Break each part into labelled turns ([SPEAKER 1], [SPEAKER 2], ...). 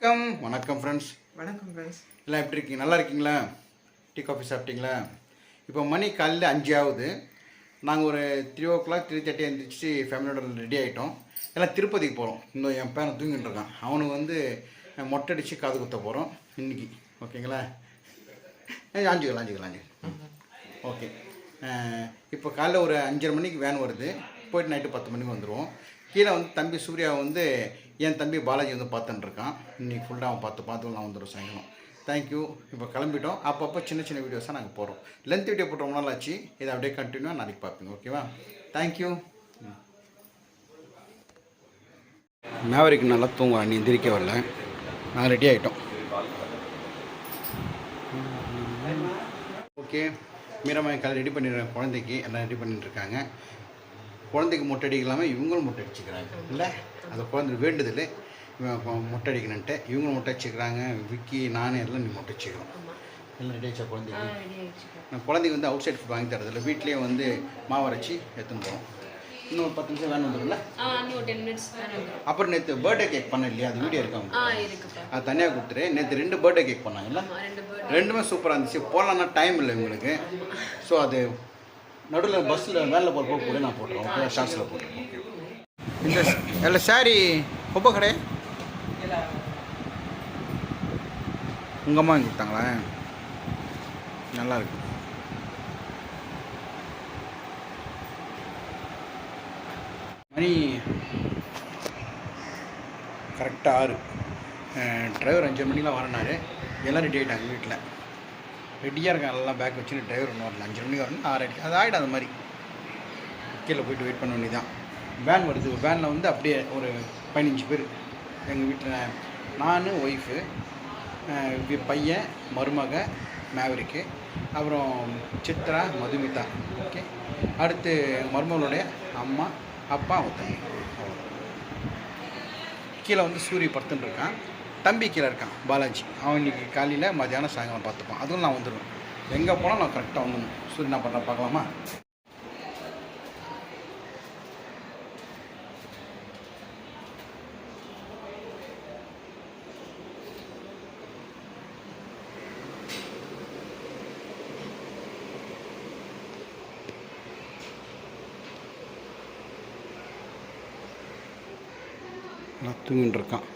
[SPEAKER 1] வணக்கம் வணக்கம் ஃப்ரெண்ட்ஸ்
[SPEAKER 2] வணக்கம் ஃப்ரெண்ட்ஸ்
[SPEAKER 1] எல்லாம் எப்படி இருக்கீங்க நல்லா இருக்கீங்களா டீ காஃபி சாப்பிட்டீங்களா இப்போ மணி காலையில் அஞ்சு ஆகுது நாங்கள் ஒரு three o'clock three thirty எழுந்திரிச்சு ஃபேமிலியோட ரெடி ஆகிட்டோம் எல்லாம் திருப்பதிக்கு போகிறோம் இன்னும் என் பேரன் தூங்கிட்டு இருக்கான் அவனுக்கு வந்து மொட்டை அடித்து காது குத்த போகிறோம் இன்றைக்கி ஓகேங்களா அஞ்சுக்கலாம் அஞ்சுக்கலாம் அஞ்சு ஓகே இப்போ காலையில் ஒரு அஞ்சரை மணிக்கு வேன் வருது போயிட்டு நைட்டு பத்து மணிக்கு வந்துடுவோம் கீழே வந்து தம்பி சூர்யா வந்து என் தம்பி பாலாஜி வந்து பார்த்துட்டுருக்கான் இன்றைக்கி ஃபுல்லாக அவன் பார்த்து பார்த்து நான் வந்துடும் சாயங்காலம் தேங்க்யூ இப்போ கிளம்பிட்டோம் அப்பப்போ சின்ன சின்ன வீடியோஸாக நாங்கள் போகிறோம் லென்த் வீடியோ போட்ட ரொம்ப நாள் ஆச்சு இதை அப்படியே கண்டினியூவாக நாளைக்கு பார்ப்பீங்க ஓகேவா தேங்க்யூ மேவரிக்கு நல்லா தூங்குவான் நீ எந்திரிக்க வரல நாங்கள் ரெடி ஆகிட்டோம் ஓகே கால் ரெடி பண்ணிடுறேன் குழந்தைக்கு எல்லாம் ரெடி பண்ணிட்டுருக்காங்க குழந்தைக்கு முட்டை அடிக்கலாமல் இவங்களும் முட்டை அடிச்சுக்கிறாங்க இல்லை அந்த குழந்தை வேண்டுதல் மொட்டை அடிக்கணுன்ட்டு இவங்களும் மொட்டை வச்சுக்கிறாங்க விக்கி நானே எல்லாம் நீ முட்டை அடிச்சுக்கிறோம் எல்லாம் ரெடி ஆச்சா குழந்தைக்கு நான் குழந்தைக்கு வந்து அவுட் சைட் ஃபுட் வாங்கி தரதில்லை வீட்லேயே வந்து மாவரைச்சி எடுத்துன்னு போகிறோம் இன்னும் பத்து நிமிஷம் வேணும் வந்துடும்ல அப்புறம் நேற்று பர்த்டே கேக் பண்ண இல்லையா அது வீடியோ இருக்காங்க அது தனியாக கொடுத்துரு நேற்று ரெண்டு பர்த்டே கேக் பண்ணாங்கல்ல ரெண்டுமே சூப்பராக இருந்துச்சு போகலான்னா டைம் இல்லை இவங்களுக்கு ஸோ அது நடுவில் பஸ்ஸில் மேலே போகிற போக கூட நான் போட்டுருவோம் ஷார்ட்ஸில் போட்டுருவோம் இந்த இல்லை சாரி ஒப்ப கடை உங்கள் அம்மா கொடுத்தாங்களா நல்லா இருக்கு மணி கரெக்டாக ஆறு டிரைவர் அஞ்சு மணிக்கெலாம் வரனாரு எல்லோரும் ரெடி ஆகிட்டாங்க வீட்டில் ரெடியாக இருக்கான் எல்லாம் பேக் வச்சுன்னு டிரைவர் ஒன்று வரல அஞ்சு மணிக்கு வரணும் ஆறு அடிக்கு அது ஆகிடும் அது மாதிரி கீழே போயிட்டு வெயிட் பண்ண வேண்டியதான் வேன் வருது வேனில் வந்து அப்படியே ஒரு பதினஞ்சு பேர் எங்கள் வீட்டில் நான் ஒய்ஃபு பையன் மருமக மேவரிக்கு அப்புறம் சித்ரா மதுமிதா ஓகே அடுத்து மருமகளுடைய அம்மா அப்பா அவங்க கீழே வந்து சூரிய படுத்துன்னு இருக்கான் தம்பி கீழே இருக்கான் பாலாஜி அவன் இன்றைக்கி காலையில் மதியானம் சாயங்காலம் பார்த்துப்பான் அதுவும் நான் வந்துடுவேன் எங்கே போனால் நான் கரெக்டாக வந்துடும் சரி என்ன பண்ணுறேன் பார்க்கலாமா நான் தூங்கிட்டு இருக்கான்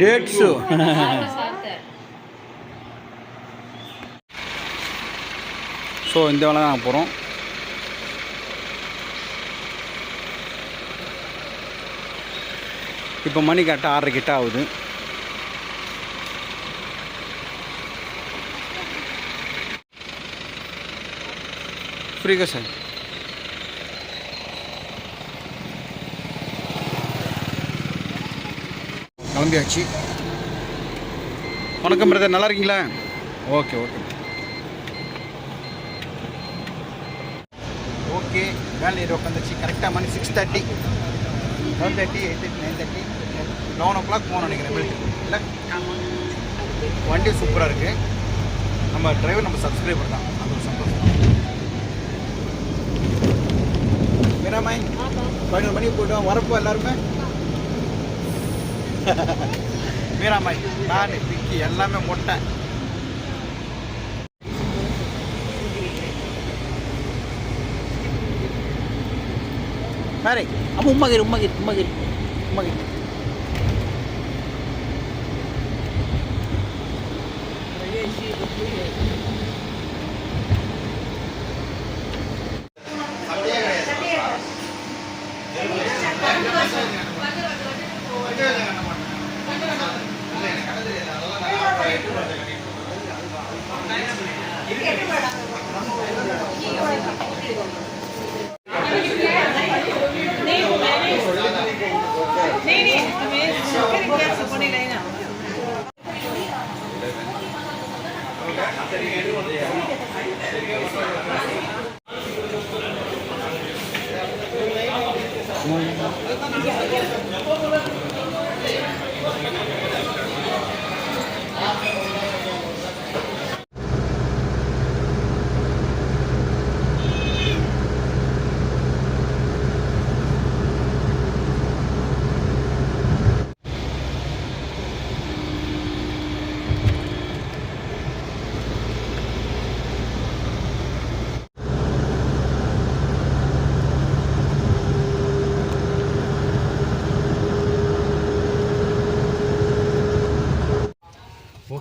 [SPEAKER 1] డేట్స్ ஸோ இந்த வேலை நாங்கள் போகிறோம் இப்போ மணி கரெக்டாக ஆறரை கிட்ட ஆகுது precaution. கிளம்பியாச்சு வணக்கம் பிரதர் நல்லா இருக்கீங்களா ஓகே ஓகே ஓகே வேன் ஏறி உட்காந்துச்சு கரெக்டாக மணி six thirty seven thirty eight thirty nine thirty eleven o'clock போகணும் நினைக்கிறேன் இல்லை வண்டி சூப்பராக இருக்குது நம்ம டிரைவர் நம்ம சப்ஸ்கிரைபர் தான் அது ஒரு மீனாமாய் பதினொரு மணிக்கு போய்ட்டு வரப்போ எல்லாருமே மீராமாய் நான் பிக்கி எல்லாமே மொட்டை Tarik. Apa umma gir, umma gir, umma gir. Umma gir. Ini sih betul ya. মনে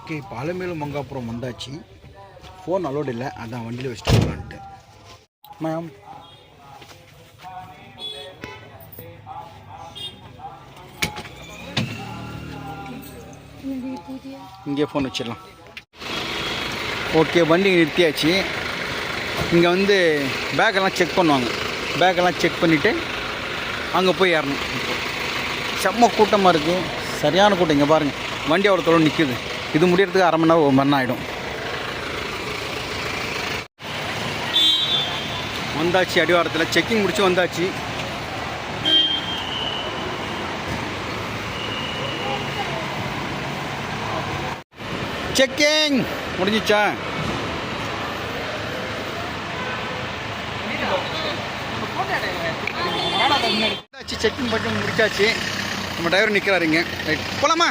[SPEAKER 1] ஓகே இப்போ அலமேலு மங்காபுரம் வந்தாச்சு ஃபோன் அலோடு இல்லை அதான் வண்டியில் வச்சுட்டு போகலான்ட்டு மேம் இங்கே ஃபோன் வச்சிடலாம் ஓகே வண்டி நிறுத்தியாச்சு இங்கே வந்து பேக்கெல்லாம் செக் பண்ணுவாங்க பேக்கெல்லாம் செக் பண்ணிவிட்டு அங்கே போய் ஏறணும் செம்ம கூட்டமாக இருக்குது சரியான கூட்டம் இங்கே பாருங்கள் வண்டி அவ்வளோ தொழில் நிற்கிது இது முடியறதுக்கு அரை மணி நேரம் ஒரு மணி ஆகிடும் வந்தாச்சு அடிவாரத்தில் செக்கிங் முடிச்சு வந்தாச்சு செக்கிங் முடிஞ்சிச்சா செக்கிங் பண்ணி முடிச்சாச்சு நம்ம டிரைவர் நிற்கிறாருங்க ரைட் போகலாமா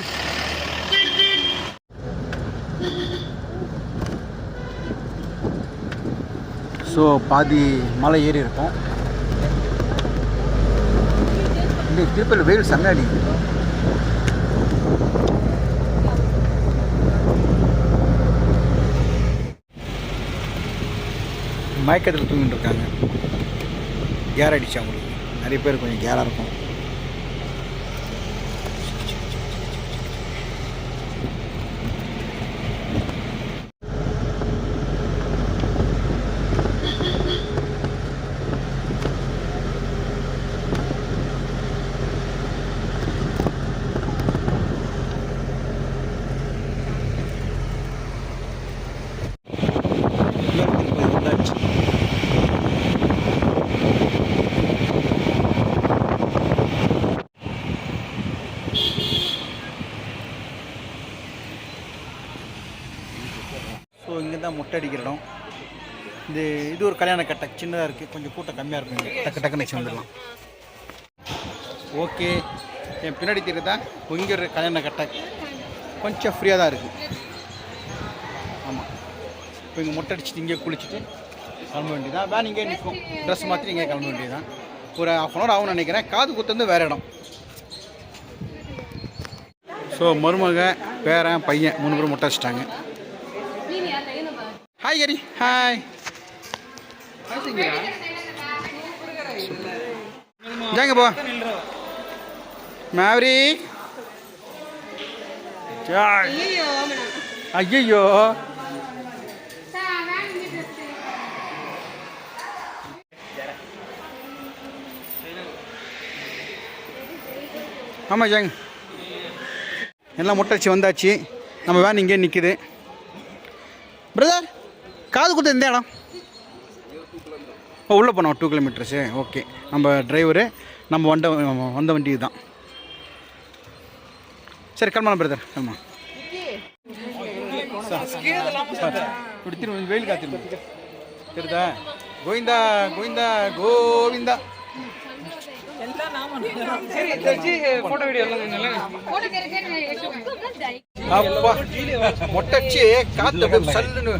[SPEAKER 1] ஸோ பாதி மலை ஏறி இருக்கும் இன்னைக்கு திருப்பதி வெயில் சங்காடி மயக்கத்தில் தூங்கிட்டு இருக்காங்க கேர் அடிச்சு அவங்களுக்கு நிறைய பேர் கொஞ்சம் கேராக இருக்கும் மொட்டை அடிக்கிற இடம் இது இது ஒரு கல்யாண கட்டை சின்னதாக இருக்குது கொஞ்சம் கூட்டம் கம்மியாக இருக்கும் டக்கு டக்குன்னு வச்சு வந்துடலாம் ஓகே என் பின்னாடி தான் இங்கே ஒரு கல்யாண கட்டை கொஞ்சம் ஃப்ரீயாக தான் இருக்குது ஆமாம் இப்போ இங்கே மொட்டை அடிச்சுட்டு இங்கே குளிச்சுட்டு கிளம்ப வேண்டியதான் வேன் இங்கே நிற்கும் ட்ரெஸ் மாற்றி இங்கே கிளம்ப வேண்டியதுதான் ஒரு ஹாஃப் அன் ஹவர் ஆகும்னு நினைக்கிறேன் காது வந்து வேறு இடம் ஸோ மருமக பேரன் பையன் மூணு பேரும் மொட்டை அடிச்சிட்டாங்க ஹாய் கரி ஹாய் ஜாங்க போ மேவரி ஐயோ ஆமாம் ஜாங்க எல்லாம் முட்டச்சி வந்தாச்சு நம்ம வேன் இங்கே நிற்கிது பிரதர் காது கொடுத்து எந்த இடம் ஓ உள்ளே போனோம் டூ கிலோமீட்டர்ஸு ஓகே நம்ம டிரைவரு நம்ம வந்த வந்த வண்டி தான் சரி கல்மான பிரதர் கல்மா வெயில் காத்திருந்தா கோவிந்தா கோவிந்தா கோவிந்தா எல்லாம் நாம சரி போட்டோ வீடியோ எல்லாம் அப்பா சல்லுன்னு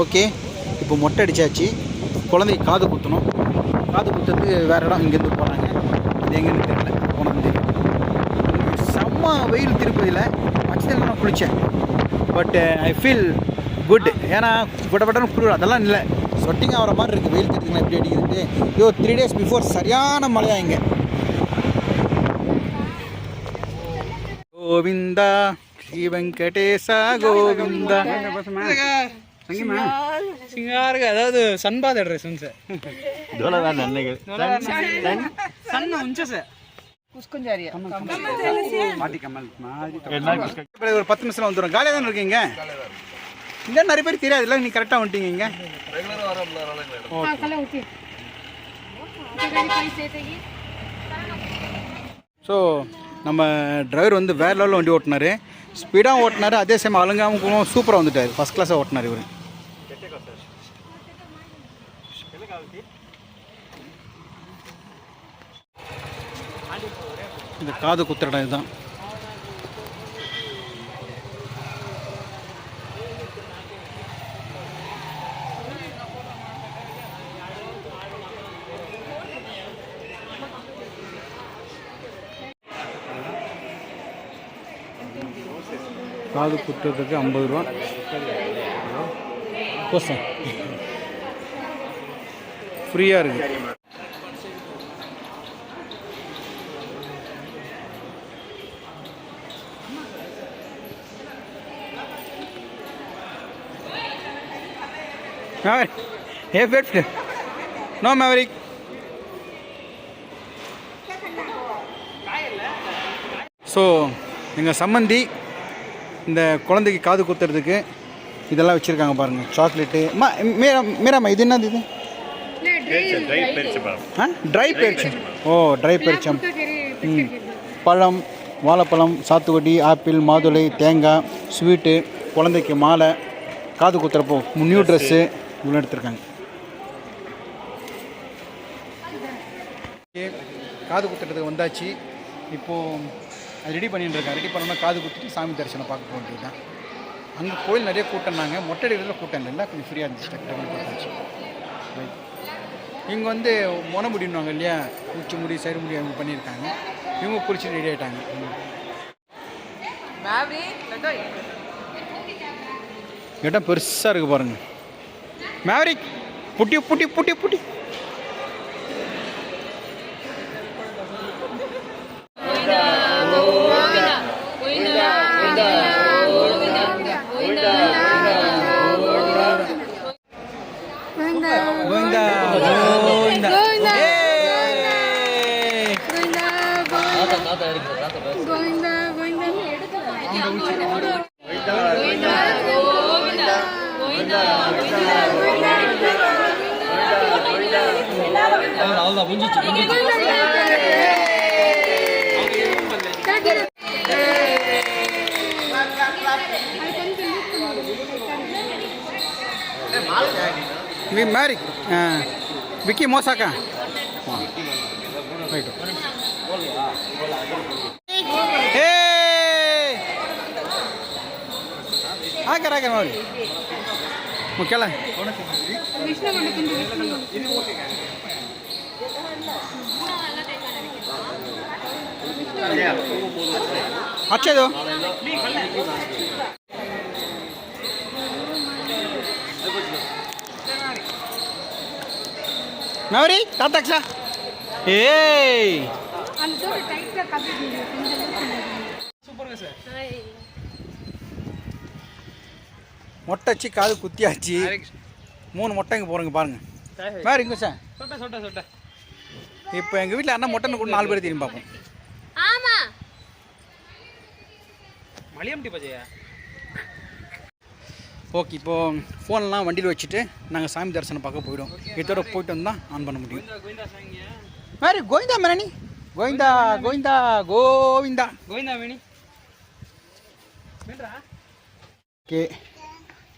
[SPEAKER 1] ஓகே இப்போ மொட்டை அடிச்சாச்சு குழந்தைக்கு காது குத்தணும் காது குத்துறது வேற இடம் இங்கேருந்து போகிறாங்க அது எங்கேன்னு தெரியல செம்ம வெயில் திருப்பதியில் ஆக்சுவலாக நான் குளித்தேன் பட் ஐ ஃபீல் குட் ஏன்னா பட்ட பட்டம் குளிர் அதெல்லாம் இல்லை சொட்டிங் ஆகிற மாதிரி இருக்குது வெயில் தெரியுதுங்களா எப்படி அடிக்கிறது ஐயோ த்ரீ டேஸ் பிஃபோர் சரியான மழையா இங்கே கோவிந்தா ஸ்ரீ வெங்கடேசா கோவிந்தா ಸಿಂಗಾರ್ಗ ಅದಾವುದು ஒரு பத்து வந்துடும் இருக்கீங்க நிறைய பேர் தெரியாது இல்லை நீங்கள் கரெக்டாக ஸோ நம்ம டிரைவர் வந்து வேறு லெவலில் வண்டி ஓட்டினார் ஸ்பீடாக ஓட்டினார் அதே சமயம் அழுங்காமல் சூப்பராக வந்துட்டார் ஃபஸ்ட் கிளாஸாக ஓட்டினார் இவர் இந்த காது குத்துற இதுதான் காது குத்துறதுக்கு ஐம்பது ரூபா ஃப்ரீயாக இருக்குது Maverick. Hey, wait. No, Maverick. So எங்கள் சம்மந்தி இந்த குழந்தைக்கு காது குத்துறதுக்கு இதெல்லாம் வச்சுருக்காங்க பாருங்கள் சாக்லேட்டு மா மீரா மீராம்மா இது என்னது இது ஆ ட்ரை பேரிச்சு ஓ ட்ரை பேரிச்சம் ம் பழம் வாழைப்பழம் சாத்துக்குடி ஆப்பிள் மாதுளை தேங்காய் ஸ்வீட்டு குழந்தைக்கு மாலை காது குத்துறப்போ நியூ ட்ரெஸ்ஸு இவ்வளோ காது குத்துறதுக்கு வந்தாச்சு இப்போது அது ரெடி பண்ணிட்டு இருக்கேன் ரெடி பண்ணோம்னா காது குத்துட்டு சாமி தரிசனம் பார்க்க போகிறது தான் அங்கே கோயில் நிறைய கூட்டம்னாங்க மொட்டை அடிக்கிறதுல கூட்டம் இல்லை கொஞ்சம் ஃப்ரீயாக இருந்துச்சு டக்குனு பார்த்தாச்சு இங்கே வந்து முனை முடினுவாங்க இல்லையா உச்சி முடி சரி முடி அவங்க பண்ணியிருக்காங்க இவங்க குறிச்சு ரெடி ஆகிட்டாங்க இடம் பெருசாக இருக்குது பாருங்கள் மேவரிக் புட்டி புட்டி புட்டி புட்டி ಮ್ಯಾರಿ ವಿಕ್ಕಿ ಮೋಸಾಕ ರೈಟು ಹೇ ಹಾಗಾರ ಹಾಗಾರ ನೋಡಿ వచ్చేదు నవరి తాతక్ష ఏ மொட்டை காது குத்தியாச்சு மூணு மொட்டை இங்கே போகிறோங்க பாருங்கள் வேறு இங்கே சார் இப்போ எங்கள் வீட்டில் அண்ணன் மொட்டைன்னு கூட நாலு பேர் தெரியும் பார்ப்போம் வழியம்டி பஜையா ஓகே இப்போது ஃபோன்லாம் வண்டியில் வச்சுட்டு நாங்கள் சாமி தரிசனம் பார்க்க போயிடும் இதோட போயிட்டு தான் ஆன் பண்ண முடியும் மாரி கோவிந்தா மேனி கோவிந்தா கோவிந்தா கோவிந்தா கோவிந்தா மேனி ஓகே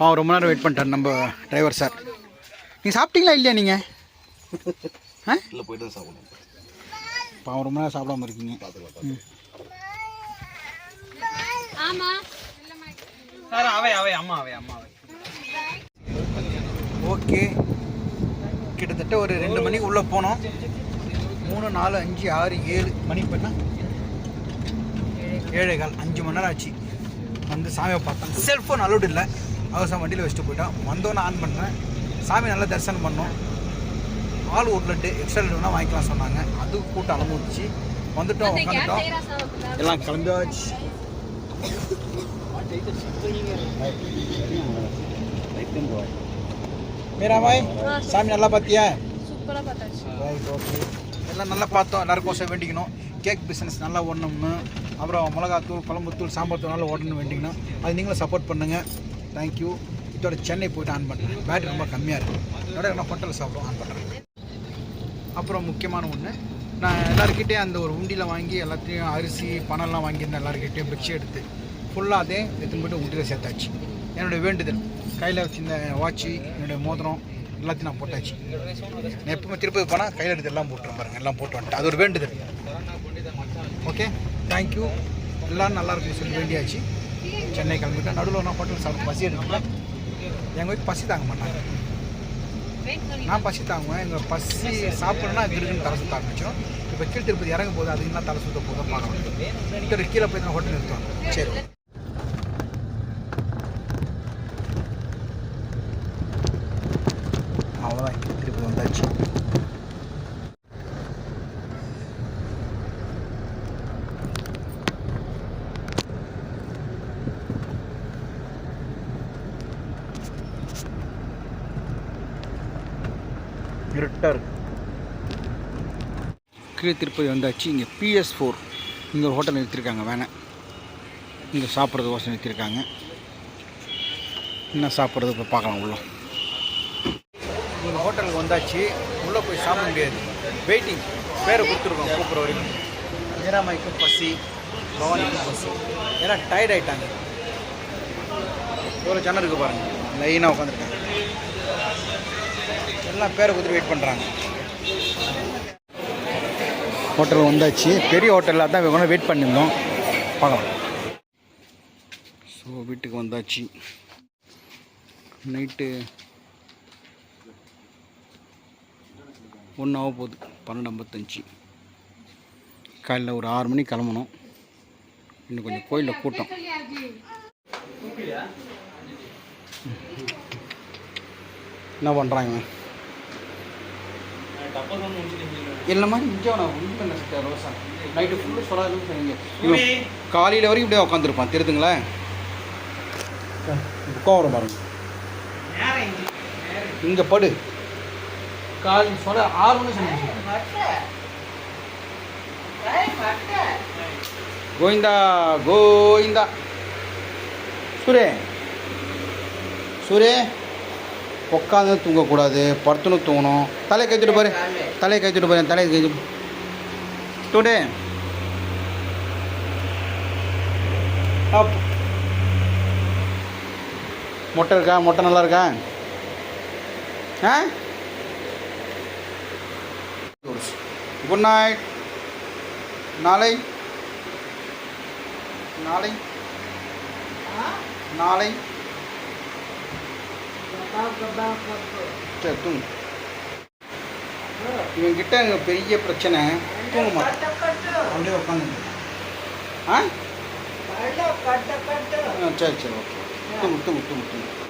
[SPEAKER 1] பாவம் ரொம்ப நேரம் வெயிட் பண்ணிட்டார் நம்ம டிரைவர் சார் நீங்கள் சாப்பிட்டீங்களா இல்லையா நீங்கள் ஆ இல்லை போய்ட்டு சாப்பிடணும் பாவம் ரொம்ப நேரம் சாப்பிடாம இருக்கீங்க ஆமா சார் அம்மா அவை அம்மா அவை ஓகே கிட்டத்தட்ட ஒரு ரெண்டு மணிக்கு உள்ளே போனோம் மூணு நாலு அஞ்சு ஆறு ஏழு மணி பண்ணா ஏழை கால் அஞ்சு மணி நேரம் ஆச்சு வந்து சாமியை பார்த்தோம் செல்ஃபோன் அலௌட் இல்லை அவசரம் வண்டியில் வச்சுட்டு போயிட்டோம் வந்தோன்னே ஆன் பண்ணேன் சாமி நல்லா தரிசனம் பண்ணோம் ஆள் ஒரு லட்டு எக்ஸ்ட்ரா லட்டு வாங்கிக்கலாம் சொன்னாங்க அது கூட்டம் அலம்பிடுச்சு வந்துட்டோம் உட்காந்துட்டோம் எல்லாம் கிளம்பியாச்சு மீரா பாய் சாமி நல்லா பார்த்தியா சூப்பராக பார்த்தாச்சு எல்லாம் நல்லா பார்த்தோம் எல்லாருக்கும் கோசம் வேண்டிக்கணும் கேக் பிஸ்னஸ் நல்லா ஓடணும்னு அப்புறம் மிளகாத்தூள் குழம்புத்தூள் சாம்பார் தூள் நல்லா ஓடணும்னு வேண்டிக்கணும் அது நீங்களும் சப்போர்ட் பண்ணுங்கள் தேங்க்யூ இதோட சென்னை போய்ட்டு ஆன் பண்ணுறேன் பேட்ரி ரொம்ப கம்மியாக இருக்குது என்னோட நான் ஹோட்டலில் சாப்பிடுவோம் ஆன் பண்ணுறேன் அப்புறம் முக்கியமான ஒன்று நான் எல்லாருக்கிட்டே அந்த ஒரு உண்டியில் வாங்கி எல்லாத்தையும் அரிசி பணம்லாம் வாங்கியிருந்தேன் எல்லாருக்கிட்டையும் பிக்ஷை எடுத்து ஃபுல்லாக அதே எத்தனை போட்டு உண்டியில் சேர்த்தாச்சு என்னுடைய வேண்டுதல் கையில் வச்சிருந்த வாட்சி என்னுடைய மோதிரம் எல்லாத்தையும் நான் போட்டாச்சு நான் எப்பவுமே திருப்பதி போனால் கையில் எடுத்து எல்லாம் போட்டுருவேன் பாருங்கள் எல்லாம் போட்டு வந்துட்டு அது ஒரு வேண்டுதல் ஓகே தேங்க்யூ எல்லாம் நல்லா இருக்கும் சொல்லி வேண்டியாச்சு சென்னை கிளம்பிட்டேன் நடுவில் நான் ஹோட்டல் சாப்பிட்டு பசி எடுக்கலாம் எங்கள் வீட்டு பசி தாங்க மாட்டாங்க நான் பசி தாங்குவேன் எங்கள் பசி சாப்பிட்ணுன்னா கிருக்குன்னு தலை சுத்த ஆரம்பிச்சோம் இப்போ கீழ் திருப்பதி இறங்கும் போது அது என்ன தலை சுத்த போதும் பார்க்கணும் கீழே போய் தான் ஹோட்டல் நிறுத்துவாங்க சரி இருட்டாக இருக்குது கீழே திருப்பதி வந்தாச்சு இங்கே பிஎஸ் ஃபோர் இங்கே ஒரு ஹோட்டல் நிறுத்திருக்காங்க வேணாம் இங்கே சாப்பிட்றது கோசம் நிறுத்திருக்காங்க என்ன சாப்பிட்றது இப்போ பார்க்கலாம் உள்ள ஹோட்டலுக்கு வந்தாச்சு உள்ளே போய் சாப்பிட முடியாது வெயிட்டிங் பேரை கொடுத்துருக்கோம் கூப்பிட்ற வரைக்கும் மீராமாய்க்கும் பசி பவானிக்கும் பசி ஏன்னா டயர்ட் ஆகிட்டாங்க எவ்வளோ ஜன்னருக்கு இருக்குது பாருங்கள் லைனாக உட்காந்துருக்காங்க எல்லாம் பேரை கொடுத்து வெயிட் பண்ணுறாங்க ஹோட்டல் வந்தாச்சு பெரிய ஹோட்டலில் தான் இவங்க வெயிட் பண்ணியிருந்தோம் பார்க்கலாம் ஸோ வீட்டுக்கு வந்தாச்சு நைட்டு ஒன்றாக போகுது பன்னெண்டு ஐம்பத்தஞ்சு காலையில் ஒரு ஆறு மணிக்கு கிளம்பணும் இன்னும் கொஞ்சம் கோயிலில் கூட்டம் என்ன பண்ணுறாங்க என்ன மாதிரி இங்கே நான் நைட்டு ஃபுல்லாக சொன்னீங்க வரைக்கும் இப்படியே உட்காந்துருப்பான் தெரியுதுங்களா கோவரம் பாருங்க இங்க படு கால் சொல்ல ஆறு மணி கோவிந்தா கோவிந்தா சுரே சுரே உட்காந்து தூங்கக்கூடாது படுத்துணும் தூங்கணும் தலையை கைத்துட்டு பாரு தலையை கைத்துட்டு பாரு தலையை கைத்து டுடே அப் மொட்டை இருக்கா மொட்டை நல்லா இருக்கா ஆ குட் நைட் நாளை நாளை நாளை சரி தூங்கு இவங்கிட்ட பெரிய பிரச்சனை தூங்க மாட்டேன் அப்படியே உட்காந்து ஆ சரி சரி ஓகே தூங்கு தூங்கு தூங்கு தூங்கு